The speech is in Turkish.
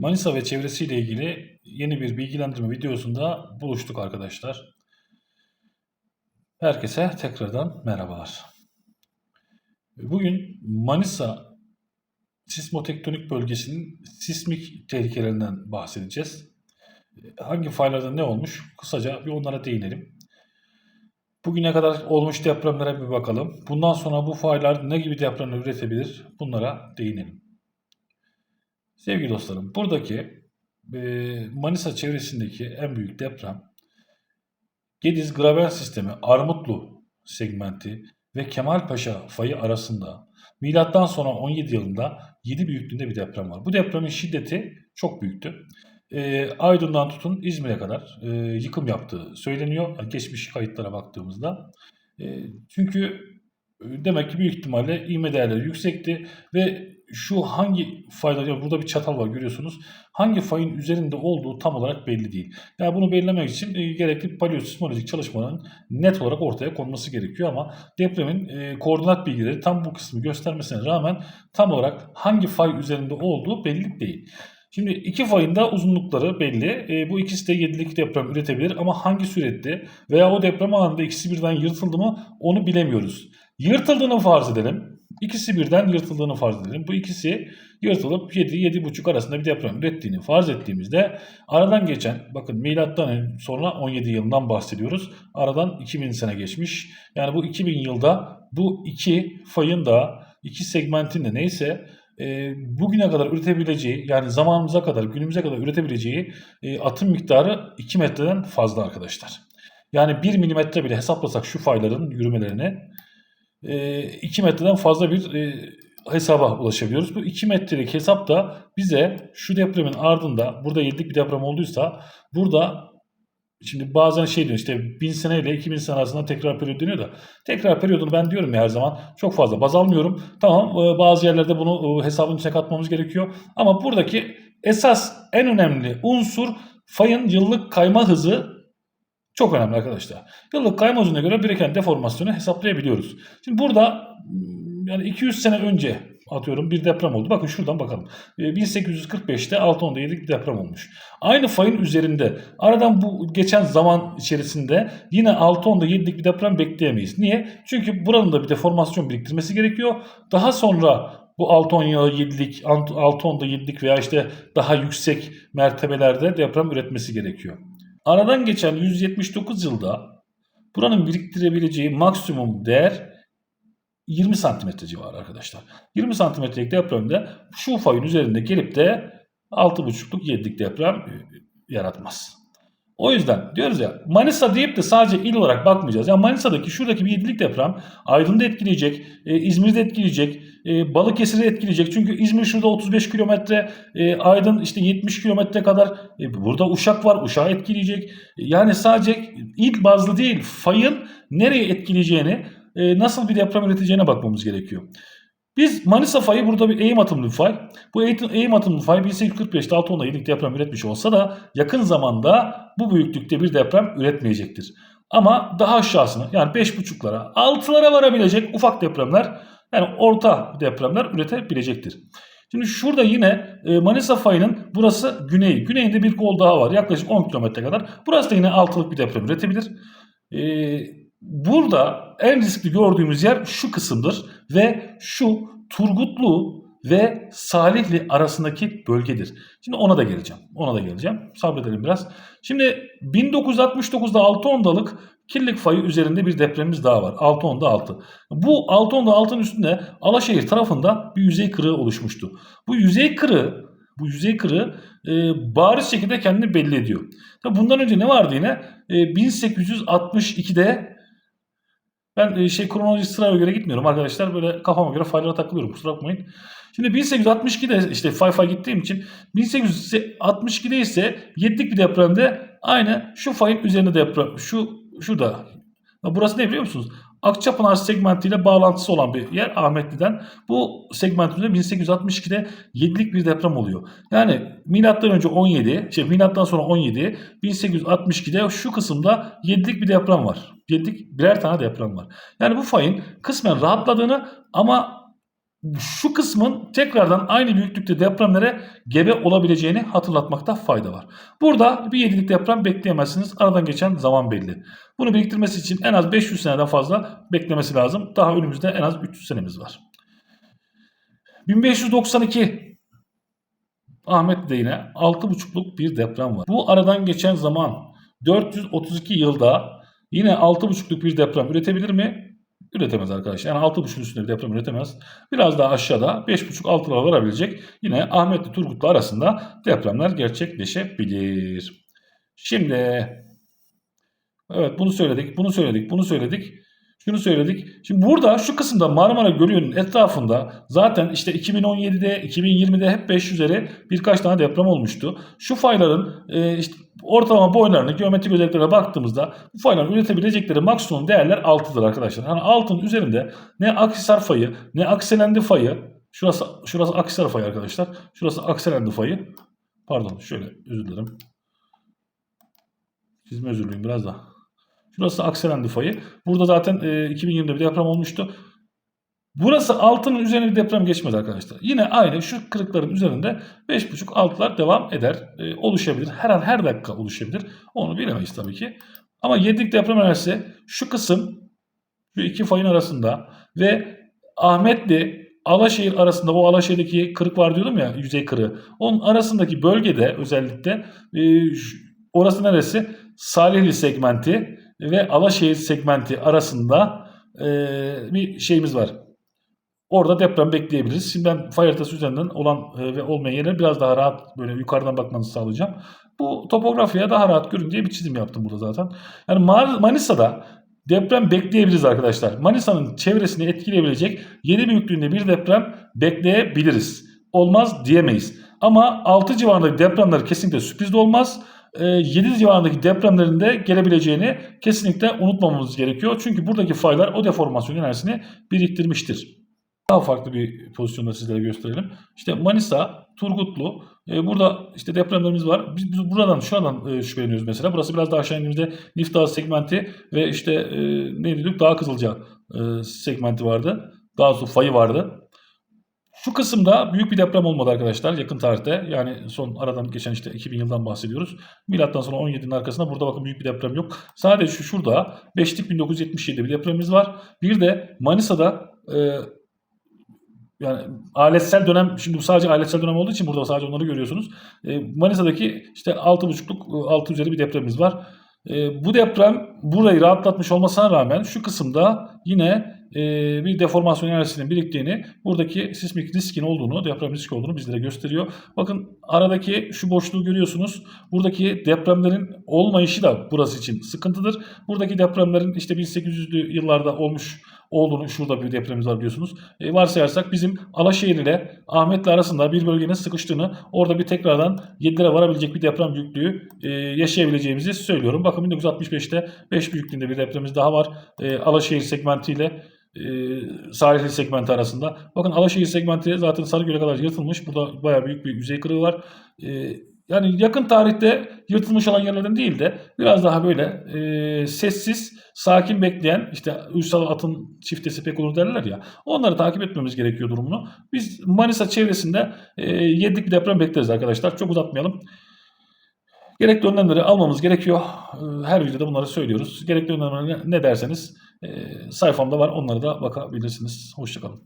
Manisa ve çevresiyle ilgili yeni bir bilgilendirme videosunda buluştuk arkadaşlar. Herkese tekrardan merhabalar. Bugün Manisa sismotektonik bölgesinin sismik tehlikelerinden bahsedeceğiz. Hangi faylarda ne olmuş? Kısaca bir onlara değinelim. Bugüne kadar olmuş depremlere bir bakalım. Bundan sonra bu faylar ne gibi depremler üretebilir? Bunlara değinelim. Sevgili dostlarım, buradaki e, Manisa çevresindeki en büyük deprem Gediz Graben sistemi Armutlu segmenti ve Kemalpaşa fayı arasında milattan sonra 17 yılında 7 büyüklüğünde bir deprem var. Bu depremin şiddeti çok büyüktü. E, Aydın'dan tutun İzmir'e kadar e, yıkım yaptığı söyleniyor. Geçmiş kayıtlara baktığımızda. E, çünkü e, demek ki büyük ihtimalle ivme değerleri yüksekti ve şu hangi fayda, yani burada bir çatal var görüyorsunuz. Hangi fayın üzerinde olduğu tam olarak belli değil. Yani bunu belirlemek için e, gerekli paleosismolojik çalışmaların net olarak ortaya konması gerekiyor ama depremin e, koordinat bilgileri tam bu kısmı göstermesine rağmen tam olarak hangi fay üzerinde olduğu belli değil. Şimdi iki fayın da uzunlukları belli. E, bu ikisi de 7'lik deprem üretebilir ama hangi surette veya o deprem anında ikisi birden yırtıldı mı onu bilemiyoruz. Yırtıldığını farz edelim. İkisi birden yırtıldığını farz edelim. Bu ikisi yırtılıp 7-7,5 arasında bir deprem ürettiğini farz ettiğimizde aradan geçen bakın milattan sonra 17 yılından bahsediyoruz. Aradan 2000 sene geçmiş. Yani bu 2000 yılda bu iki fayın da iki segmentin de neyse e, bugüne kadar üretebileceği yani zamanımıza kadar günümüze kadar üretebileceği e, atım miktarı 2 metreden fazla arkadaşlar. Yani 1 milimetre bile hesaplasak şu fayların yürümelerini 2 metreden fazla bir hesaba ulaşabiliyoruz. Bu 2 metrelik hesap da bize şu depremin ardında burada 7'lik bir deprem olduysa burada Şimdi bazen şey diyor işte 1000 sene ile 2000 sene arasında tekrar periyot deniyor da tekrar periyodunu ben diyorum ya her zaman çok fazla baz almıyorum. Tamam bazı yerlerde bunu hesabın içine katmamız gerekiyor. Ama buradaki esas en önemli unsur fayın yıllık kayma hızı çok önemli arkadaşlar. Yıllık kayma hızına göre biriken deformasyonu hesaplayabiliyoruz. Şimdi burada yani 200 sene önce atıyorum bir deprem oldu. Bakın şuradan bakalım. 1845'te 6.10'da 7'lik bir deprem olmuş. Aynı fayın üzerinde aradan bu geçen zaman içerisinde yine 6.10'da 7'lik bir deprem bekleyemeyiz. Niye? Çünkü buranın da bir deformasyon biriktirmesi gerekiyor. Daha sonra bu 6.10'da 7'lik, 6.10'da 7'lik veya işte daha yüksek mertebelerde deprem üretmesi gerekiyor. Aradan geçen 179 yılda buranın biriktirebileceği maksimum değer 20 santimetre civarı arkadaşlar. 20 santimetrelik depremde şu fayın üzerinde gelip de 6,5'luk 7'lik deprem e, yaratmaz. O yüzden diyoruz ya Manisa deyip de sadece il olarak bakmayacağız. Yani Manisa'daki şuradaki bir 7'lik deprem Aydın'da etkileyecek, e, İzmir'de etkileyecek, e, Balıkesir'i etkileyecek. Çünkü İzmir şurada 35 kilometre, e, Aydın işte 70 kilometre kadar. E, burada Uşak var, Uşak'ı etkileyecek. Yani sadece il bazlı değil, fayın nereye etkileyeceğini, e, nasıl bir deprem üreteceğine bakmamız gerekiyor. Biz Manisa fayı burada bir eğim atımlı bir fay. Bu eğim atımlı fay 1845'te 6.10'da 7'lik deprem üretmiş olsa da yakın zamanda bu büyüklükte bir deprem üretmeyecektir. Ama daha aşağısına yani 5.5'lara 6'lara varabilecek ufak depremler yani orta depremler üretebilecektir. Şimdi şurada yine e, Manisa fayının burası güney. Güneyinde bir kol daha var. Yaklaşık 10 kilometre kadar. Burası da yine altılık bir deprem üretebilir. E, burada en riskli gördüğümüz yer şu kısımdır. Ve şu Turgutlu ve Salihli arasındaki bölgedir. Şimdi ona da geleceğim. Ona da geleceğim. Sabredelim biraz. Şimdi 1969'da 6 ondalık Kirlik fayı üzerinde bir depremimiz daha var. 6.10'da 6. Bu 6.10'da 6'nın üstünde Alaşehir tarafında bir yüzey kırığı oluşmuştu. Bu yüzey kırığı bu yüzey kırığı e, bariz şekilde kendini belli ediyor. Tabii bundan önce ne vardı yine? E, 1862'de ben e, şey kronoloji sıraya göre gitmiyorum arkadaşlar. Böyle kafama göre faylara takılıyorum kusura bakmayın. Şimdi 1862'de işte fay fay gittiğim için 1862'de ise 7'lik bir depremde aynı şu fayın üzerinde deprem şu şurada. Burası ne biliyor musunuz? Akçapınar segmentiyle bağlantısı olan bir yer Ahmetli'den. Bu segmentimizde 1862'de 7'lik bir deprem oluyor. Yani milattan önce 17, şey milattan sonra 17, 1862'de şu kısımda 7'lik bir deprem var. 7'lik birer tane deprem var. Yani bu fayın kısmen rahatladığını ama şu kısmın tekrardan aynı büyüklükte depremlere gebe olabileceğini hatırlatmakta fayda var. Burada bir yedilik deprem bekleyemezsiniz. Aradan geçen zaman belli. Bunu biriktirmesi için en az 500 seneden fazla beklemesi lazım. Daha önümüzde en az 300 senemiz var. 1592 Ahmet'te yine 6,5'luk bir deprem var. Bu aradan geçen zaman 432 yılda yine 6,5'luk bir deprem üretebilir mi? Üretemez arkadaşlar. Yani 6,5'un üstünde bir deprem üretemez. Biraz daha aşağıda 5,5-6'lara varabilecek yine Ahmetli Turgutlu arasında depremler gerçekleşebilir. Şimdi evet bunu söyledik, bunu söyledik, bunu söyledik. Şunu söyledik. Şimdi burada şu kısımda Marmara Gölü'nün etrafında zaten işte 2017'de 2020'de hep 500'leri birkaç tane deprem olmuştu. Şu fayların e, işte ortalama boylarını geometrik özelliklere baktığımızda bu fayların üretebilecekleri maksimum değerler 6'dır arkadaşlar. Yani altın üzerinde ne Akhisar fayı ne Akselendi fayı şurası şurası Akhisar fayı arkadaşlar. Şurası Akselendi fayı. Pardon şöyle özür dilerim. Çizme özür dilerim biraz daha. Şurası Akselendi fayı. Burada zaten e, 2020'de bir deprem olmuştu. Burası altının üzerine bir deprem geçmez arkadaşlar. Yine aynı şu kırıkların üzerinde 5.5 altlar devam eder. E, oluşabilir. Her an her dakika oluşabilir. Onu bilemeyiz tabii ki. Ama 7'lik deprem enerjisi şu kısım şu iki fayın arasında ve Ahmetli Alaşehir arasında o Alaşehir'deki kırık var diyordum ya yüzey kırığı. Onun arasındaki bölgede özellikle e, orası neresi? Salihli segmenti ve Alaşehir segmenti arasında e, bir şeyimiz var. Orada deprem bekleyebiliriz. Şimdi ben fay haritası üzerinden olan e, ve olmayan yerlere biraz daha rahat böyle yukarıdan bakmanızı sağlayacağım. Bu topografiye daha rahat görün diye bir çizim yaptım burada zaten. Yani Manisa'da deprem bekleyebiliriz arkadaşlar. Manisa'nın çevresini etkileyebilecek 7 büyüklüğünde bir deprem bekleyebiliriz. Olmaz diyemeyiz. Ama 6 civarındaki depremler kesinlikle sürpriz de olmaz. 7 civarındaki depremlerin de gelebileceğini kesinlikle unutmamamız gerekiyor. Çünkü buradaki faylar o deformasyon enerjisini biriktirmiştir. Daha farklı bir pozisyonda sizlere gösterelim. İşte Manisa, Turgutlu. e, burada işte depremlerimiz var. Biz, biz buradan şuradan e, şüpheleniyoruz mesela. Burası biraz daha aşağı indiğimizde Nif segmenti ve işte e, ne dedik? Dağ Kızılca e, segmenti vardı. Daha sonra fayı vardı. Şu kısımda büyük bir deprem olmadı arkadaşlar yakın tarihte. Yani son aradan geçen işte 2000 yıldan bahsediyoruz. Milattan sonra 17'nin arkasında burada bakın büyük bir deprem yok. Sadece şu şurada 5'lik 1977'de bir depremimiz var. Bir de Manisa'da e, yani aletsel dönem şimdi bu sadece aletsel dönem olduğu için burada sadece onları görüyorsunuz. E, Manisa'daki işte 6.5'luk 6 üzeri bir depremimiz var. E, bu deprem burayı rahatlatmış olmasına rağmen şu kısımda yine e, bir deformasyon enerjisinin biriktiğini, buradaki sismik riskin olduğunu, deprem riski olduğunu bizlere gösteriyor. Bakın aradaki şu boşluğu görüyorsunuz. Buradaki depremlerin olmayışı da burası için sıkıntıdır. Buradaki depremlerin işte 1800'lü yıllarda olmuş olduğunu şurada bir depremimiz var diyorsunuz. E, varsayarsak bizim Alaşehir ile Ahmetli arasında bir bölgenin sıkıştığını orada bir tekrardan 7'lere varabilecek bir deprem büyüklüğü e, yaşayabileceğimizi söylüyorum. Bakın 1965'te 5 büyüklüğünde bir depremimiz daha var. E, Alaşehir segmenti ile e, Salihli segmenti arasında. Bakın Alaşehir segmenti zaten Sarıgöl'e kadar yırtılmış. Burada bayağı büyük bir yüzey kırığı var. E, yani yakın tarihte yırtılmış olan yerlerden değil de biraz daha böyle e, sessiz, sakin bekleyen işte uysal atın çiftesi pek olur derler ya. Onları takip etmemiz gerekiyor durumunu. Biz Manisa çevresinde e, yedik bir deprem bekleriz arkadaşlar. Çok uzatmayalım. Gerekli önlemleri almamız gerekiyor. E, Her videoda bunları söylüyoruz. Gerekli önlemleri ne- ne derseniz e, sayfamda var. Onlara da bakabilirsiniz. Hoşçakalın.